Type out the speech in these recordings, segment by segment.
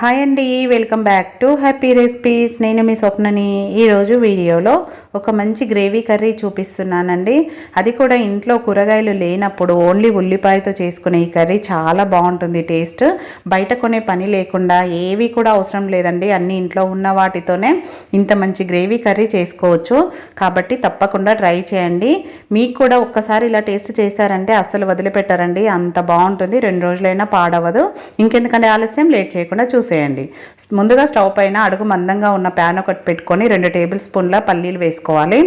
Hi అండి welcome back to happy recipes నేను మీ స్వప్నని ఈరోజు వీడియోలో ఒక మంచి గ్రేవీ కర్రీ చూపిస్తున్నానండి. అది కూడా ఇంట్లో కూరగాయలు లేనప్పుడు ఓన్లీ ఉల్లిపాయతో చేసుకునే ఈ కర్రీ చాలా బాగుంటుంది టేస్ట్. బయట కొనే పని లేకుండా ఏవి కూడా అవసరం లేదండి. అన్ని ఇంట్లో ఉన్న వాటితోనే ఇంత మంచి గ్రేవీ కర్రీ చేసుకోవచ్చు. కాబట్టి తప్పకుండా ట్రై చేయండి. మీకు కూడా ఒక్కసారి ఇలా టేస్ట్ చేశారంటే అస్సలు వదిలిపెట్టారండి. అంత బాగుంటుంది. రెండు రోజులైనా పాడవదు. ఇంకెందుకంటే ఆలస్యం? లేట్ చేయకుండా చూసేయండి. ముందుగా స్టవ్ పైన అడుగు మందంగా ఉన్న ప్యాన్ ఒకటి పెట్టుకొని రెండు టేబుల్ స్పూన్ల పల్లీలు వేసుకోవాలి.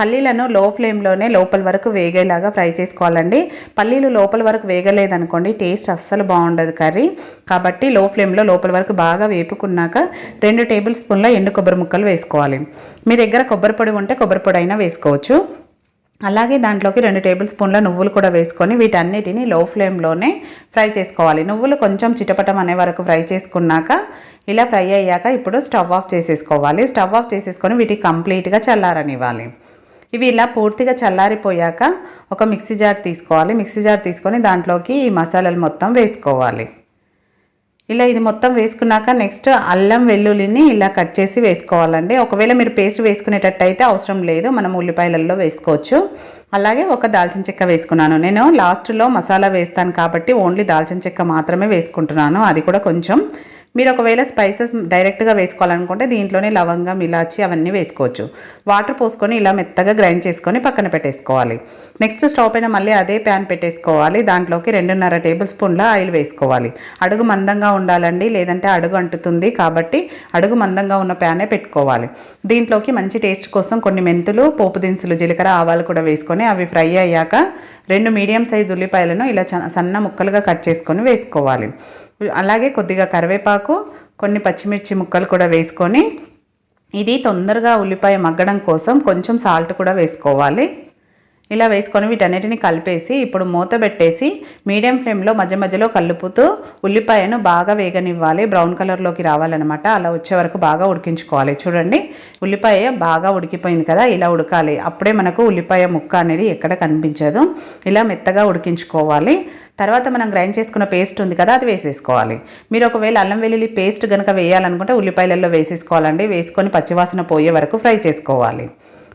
పల్లీలను లో ఫ్లేమ్లోనే లోపల వరకు వేగేలాగా ఫ్రై చేసుకోవాలండి. పల్లీలు లోపల వరకు వేగలేదనుకోండి టేస్ట్ అస్సలు బాగుండదు కర్రీ. కాబట్టి లో ఫ్లేమ్లో లోపల వరకు బాగా వేపుకున్నాక రెండు టేబుల్ స్పూన్ల ఎండు కొబ్బరి ముక్కలు వేసుకోవాలి. మీ దగ్గర కొబ్బరి పొడి ఉంటే కొబ్బరి పొడి అయినా వేసుకోవచ్చు. అలాగే దాంట్లోకి రెండు టేబుల్ స్పూన్ల నువ్వులు కూడా వేసుకొని వీటన్నిటిని లో ఫ్లేమ్లోనే ఫ్రై చేసుకోవాలి. నువ్వులు కొంచెం చిటపటం అనే వరకు ఫ్రై చేసుకున్నాక ఇలా ఫ్రై అయ్యాక ఇప్పుడు స్టవ్ ఆఫ్ చేసేసుకోవాలి. స్టవ్ ఆఫ్ చేసేసుకొని వీటికి కంప్లీట్గా చల్లారనివ్వాలి. ఇవి ఇలా పూర్తిగా చల్లారిపోయాక ఒక మిక్సీ జార్ తీసుకోవాలి. మిక్సీ జార్ తీసుకొని దాంట్లోకి ఈ మసాలాలు మొత్తం వేసుకోవాలి. ఇలా ఇది మొత్తం వేసుకున్నాక నెక్స్ట్ అల్లం వెల్లుల్లిని ఇలా కట్ చేసి వేసుకోవాలండి. ఒకవేళ మీరు పేస్ట్ వేసుకునేటట్టు అయితే అవసరం లేదు మనం ఉల్లిపాయలలో వేసుకోవచ్చు. అలాగే ఒక దాల్చిన చెక్క వేసుకున్నాను. నేను లాస్ట్లో మసాలా వేస్తాను కాబట్టి ఓన్లీ దాల్చిన చెక్క మాత్రమే వేసుకుంటున్నాను. అది కూడా కొంచెం మీరు ఒకవేళ స్పైసెస్ డైరెక్ట్గా వేసుకోవాలనుకుంటే దీంట్లోనే లవంగం ఇలాచి అవన్నీ వేసుకోవచ్చు. వాటర్ పోసుకొని ఇలా మెత్తగా గ్రైండ్ చేసుకొని పక్కన పెట్టేసుకోవాలి. నెక్స్ట్ స్టవ్ పైన మళ్ళీ అదే ప్యాన్ పెట్టేసుకోవాలి. దాంట్లోకి రెండున్నర టేబుల్ స్పూన్ల ఆయిల్ వేసుకోవాలి. అడుగు మందంగా ఉండాలండి లేదంటే అడుగు అంటుతుంది కాబట్టి అడుగు మందంగా ఉన్న ప్యానే పెట్టుకోవాలి. దీంట్లోకి మంచి టేస్ట్ కోసం కొన్ని మెంతులు పోపు దినుసులు జీలకర్ర ఆవాలు కూడా వేసుకొని అవి ఫ్రై అయ్యాక రెండు మీడియం సైజ్ ఉల్లిపాయలను ఇలా సన్న ముక్కలుగా కట్ చేసుకొని వేసుకోవాలి. అలాగే కొద్దిగా కరివేపాకు కొన్ని పచ్చిమిర్చి ముక్కలు కూడా వేసుకొని ఇది తొందరగా ఉల్లిపాయ మగ్గడం కోసం కొంచెం సాల్ట్ కూడా వేసుకోవాలి. ఇలా వేసుకొని వీటన్నిటిని కలిపేసి ఇప్పుడు మూత పెట్టేసి మీడియం ఫ్లేమ్లో మధ్య మధ్యలో కలుపుతూ ఉల్లిపాయను బాగా వేగనివ్వాలి. బ్రౌన్ కలర్లోకి రావాలన్నమాట. అలా వచ్చే వరకు బాగా ఉడికించుకోవాలి. చూడండి ఉల్లిపాయ బాగా ఉడికిపోయింది కదా ఇలా ఉడకాలి. అప్పుడే మనకు ఉల్లిపాయ ముక్క అనేది ఎక్కడ కనిపించదు. ఇలా మెత్తగా ఉడికించుకోవాలి. తర్వాత మనం గ్రైండ్ చేసుకున్న పేస్ట్ ఉంది కదా అది వేసేసుకోవాలి. మీరు ఒకవేళ అల్లం వెల్లుల్లి పేస్ట్ కనుక వేయాలనుకుంటే ఉల్లిపాయలలో వేసేసుకోవాలండి. వేసుకొని పచ్చివాసన పోయే వరకు ఫ్రై చేసుకోవాలి.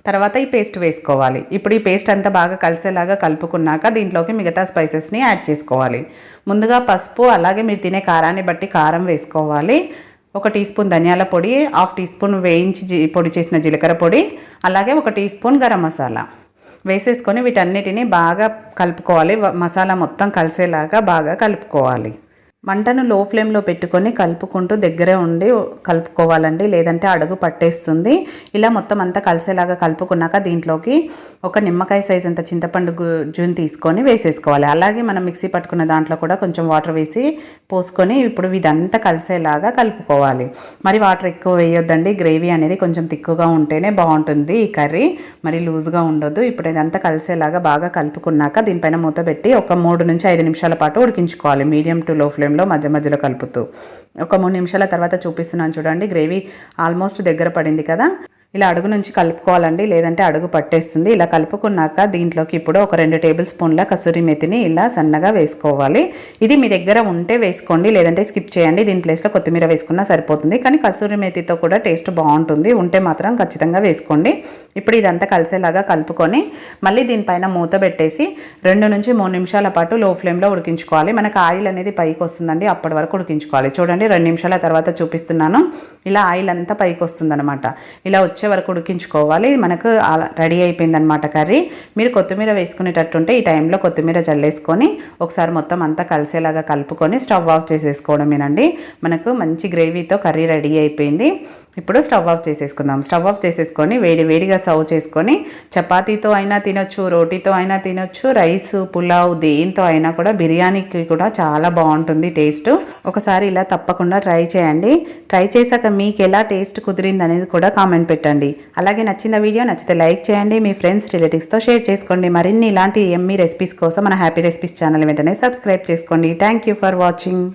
తర్వాత ఈ పేస్ట్ వేసుకోవాలి. ఇప్పుడు ఈ పేస్ట్ అంతా బాగా కలిసేలాగా కలుపుకున్నాక దీంట్లోకి మిగతా స్పైసెస్ని యాడ్ చేసుకోవాలి. ముందుగా పసుపు అలాగే మీరు తినే కారాన్ని బట్టి కారం వేసుకోవాలి. ఒక టీ స్పూన్ ధనియాల పొడి హాఫ్ టీ స్పూన్ వేయించి పొడి చేసిన జీలకర్ర పొడి అలాగే ఒక టీ స్పూన్ గరం మసాలా. వేసేసుకొని వీటన్నిటిని బాగా కలుపుకోవాలి. మసాలా మొత్తం కలిసేలాగా బాగా కలుపుకోవాలి. మంటను లో ఫ్లేమ్లో పెట్టుకొని కలుపుకుంటూ దగ్గరే ఉండి కలుపుకోవాలండి. లేదంటే అడుగు పట్టేస్తుంది. ఇలా మొత్తం అంతా కలిసేలాగా కలుపుకున్నాక దీంట్లోకి ఒక నిమ్మకాయ సైజ్ అంత చింతపండు గుజ్జుని తీసుకొని వేసేసుకోవాలి. అలాగే మనం మిక్సీ పట్టుకున్న దాంట్లో కూడా కొంచెం వాటర్ వేసి పోసుకొని ఇప్పుడు ఇదంతా కలిసేలాగా కలుపుకోవాలి. మరి వాటర్ ఎక్కువ వేయొద్దండి. గ్రేవీ అనేది కొంచెం తిక్కుగా ఉంటేనే బాగుంటుంది ఈ కర్రీ. మరి లూజ్గా ఉండొద్దు. ఇప్పుడు ఇదంతా కలిసేలాగా బాగా కలుపుకున్నాక దీనిపైన మూత పెట్టి ఒక మూడు నుంచి ఐదు నిమిషాల పాటు ఉడికించుకోవాలి. మీడియం టు లో ఫ్లేమ్ ఫ్లేమ్లో మధ్య మధ్యలో కలుపుతూ. ఒక మూడు నిమిషాల తర్వాత చూపిస్తున్నాను చూడండి. గ్రేవీ ఆల్మోస్ట్ దగ్గర పడింది కదా. ఇలా అడుగు నుంచి కలుపుకోవాలండి లేదంటే అడుగు పట్టేస్తుంది. ఇలా కలుపుకున్నాక దీంట్లోకి ఇప్పుడు ఒక రెండు టేబుల్ స్పూన్ల కసూరి మెతిని ఇలా సన్నగా వేసుకోవాలి. ఇది మీ దగ్గర ఉంటే వేసుకోండి లేదంటే స్కిప్ చేయండి. దీని ప్లేస్లో కొత్తిమీర వేసుకున్నా సరిపోతుంది. కానీ కసూరి మెతితో కూడా టేస్ట్ బాగుంటుంది. ఉంటే మాత్రం ఖచ్చితంగా వేసుకోండి. ఇప్పుడు ఇదంతా కలిసేలాగా కలుపుకొని మళ్ళీ దీనిపైన మూత పెట్టేసి రెండు నుంచి మూడు నిమిషాల పాటు లో ఫ్లేమ్లో ఉడికించుకోవాలి. మనకు ఆయిల్ అనేది పైకి వస్తుందండి అప్పటి వరకు ఉడికించుకోవాలి. చూడండి రెండు నిమిషాల తర్వాత చూపిస్తున్నాను. ఇలా ఆయిల్ అంతా పైకి వస్తుందన్నమాట. ఇలా వచ్చి వచ్చే వరకు ఉడికించుకోవాలి. మనకు రెడీ అయిపోయిందనమాట కర్రీ. మీరు కొత్తిమీర వేసుకునేటట్టుంటే ఈ టైంలో కొత్తిమీర చల్లేసుకొని ఒకసారి మొత్తం అంతా కలిసేలాగా కలుపుకొని స్టవ్ ఆఫ్ చేసేసుకోవడమేనండి. మనకు మంచి గ్రేవీతో కర్రీ రెడీ అయిపోయింది. ఇప్పుడు స్టవ్ ఆఫ్ చేసేసుకుందాం. స్టవ్ ఆఫ్ చేసేసుకొని వేడి వేడిగా సర్వ్ చేసుకొని చపాతీతో అయినా తినొచ్చు రోటీతో అయినా తినొచ్చు రైస్ పులావ్ దేంతో అయినా కూడా బిర్యానీకి కూడా చాలా బాగుంటుంది టేస్ట్. ఒకసారి ఇలా తప్పకుండా ట్రై చేయండి. ట్రై చేశాక మీకు ఎలా టేస్ట్ కుదిరింది అనేది కూడా కామెంట్ పెట్టండి. అలాగే నచ్చిన వీడియో నచ్చితే లైక్ చేయండి మీ ఫ్రెండ్స్ రిలేటివ్స్తో షేర్ చేసుకోండి. మరిన్ని ఇలాంటి ఎమ్మీ రెసిపీస్ కోసం మన హ్యాపీ రెసిపీస్ ఛానల్ వెంటనే సబ్స్క్రైబ్ చేసుకోండి. Thank you for watching.